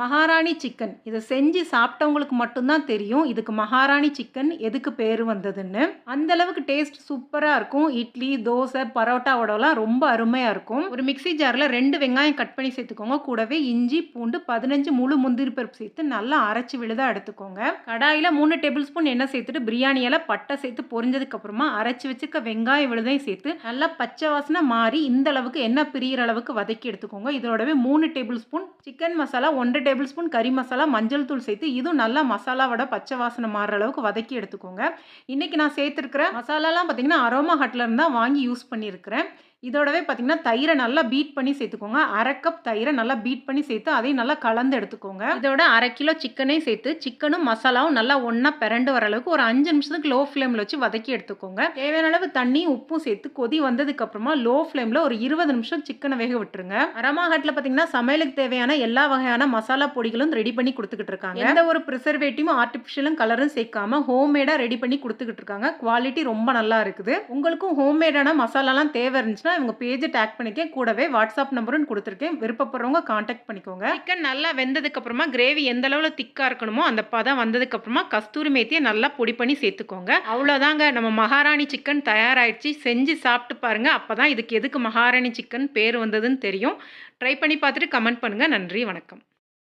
மகாராணி சிக்கன். இதை செஞ்சு சாப்பிட்டவங்களுக்கு மட்டும்தான் தெரியும் இதுக்கு மகாராணி சிக்கன் எதுக்கு பேர் வந்ததுன்னு. அந்த அளவுக்கு டேஸ்ட் சூப்பராக இருக்கும். இட்லி தோசை பரோட்டாவோடலாம் ரொம்ப அருமையாக இருக்கும். ஒரு மிக்ஸி ஜாரில் ரெண்டு வெங்காயம் கட் பண்ணி சேர்த்துக்கோங்க. கூடவே இஞ்சி பூண்டு பதினஞ்சு முழு முந்திரி பருப்பு சேர்த்து நல்லா அரைச்சி விழுதாக எடுத்துக்கோங்க. கடாயில் மூணு டேபிள் ஸ்பூன் எண்ணெய் சேர்த்துட்டு பிரியாணியில் பட்டை சேர்த்து பொரிஞ்சதுக்கப்புறமா அரைச்சி வச்சுக்க வெங்காய விழுதையும் சேர்த்து நல்லா பச்சை வாசனை மாறி இந்த அளவுக்கு எண்ணெய் பிரியிற அளவுக்கு வதக்கி எடுத்துக்கோங்க. இதோடவே மூணு டேபிள் ஸ்பூன் சிக்கன் மசாலா ஒன்றரை டேபிள் ஸ்பூன் கறி மசாலா மஞ்சள் தூள் சேர்த்து இதுவும் நல்லா மசாலாவோட பச்சை வாசனை மாறுற அளவுக்கு வதக்கி எடுத்துக்கோங்க. இன்றைக்கி நான் சேர்த்துருக்கிற மசாலாலாம் பார்த்தீங்கன்னா அரோமா ஹட்ல இருந்தால் வாங்கி யூஸ் பண்ணியிருக்கிறேன். இதோடவே பார்த்தீங்கன்னா தயிரை நல்லா பீட் பண்ணி சேர்த்துக்கோங்க. அரை கப் தயிரை நல்லா பீட் பண்ணி சேர்த்து அதையும் நல்லா கலந்து எடுத்துக்கோங்க. இதோட அரை கிலோ சிக்கனையும் சேர்த்து சிக்கனும் மசாலாவும் நல்லா ஒன்றா பிறண்டு வர அளவுக்கு ஒரு அஞ்சு நிமிஷத்துக்கு லோ ஃப்ளேமில் வச்சு வதக்கி எடுத்துக்கோங்க. தேவையான அளவு தண்ணி உப்பும் சேர்த்து கொதி வந்ததுக்கப்புறமா லோ ஃப்ளேமில் ஒரு இருபது நிமிஷம் சிக்கனை வேக விட்டுருங்க. அரமாகட்டில் பார்த்தீங்கன்னா சமையலுக்கு தேவையான எல்லா வகையான மசாலா பொடிகளும் ரெடி பண்ணி கொடுத்துக்கிட்டு இருக்காங்க. எந்த ஒரு ப்ரிசர்வேட்டிவும் ஆர்டிஃபிஷியலும் கலரும் சேர்க்காம ஹோம்மேடாக ரெடி பண்ணி கொடுத்துக்கிட்டு இருக்காங்க. குவாலிட்டி ரொம்ப நல்லா இருக்குது. உங்களுக்கும் ஹோம்மேடான மசாலாலாம் தேவை இருந்துச்சுன்னா இவங்க பேஜை டேக் பண்ணிக்கேன் கூடவே வாட்ஸ்அப் நம்பரும் கொடுத்துருக்கேன். விருப்பப்படுறவங்க காண்டாக்ட் பண்ணிக்கோங்க. சிக்கன் நல்லா வெந்ததுக்கு அப்புறமா கிரேவி எந்த அளவில் திக்காக இருக்கணுமோ அந்த பதம் வந்ததுக்கு அப்புறமா கஸ்தூரி மேத்தியை நல்லா பொடி பண்ணி சேர்த்துக்கோங்க. அவ்வளோதாங்க நம்ம மகாராணி சிக்கன் தயாராகிடுச்சு செஞ்சு சாப்பிட்டு பாருங்க. அப்பதான் இதுக்கு எதுக்கு மகாராணி சிக்கன் பேர் வந்ததுன்னு தெரியும். ட்ரை பண்ணி பார்த்துட்டு கமெண்ட் பண்ணுங்கள் நன்றி வணக்கம்.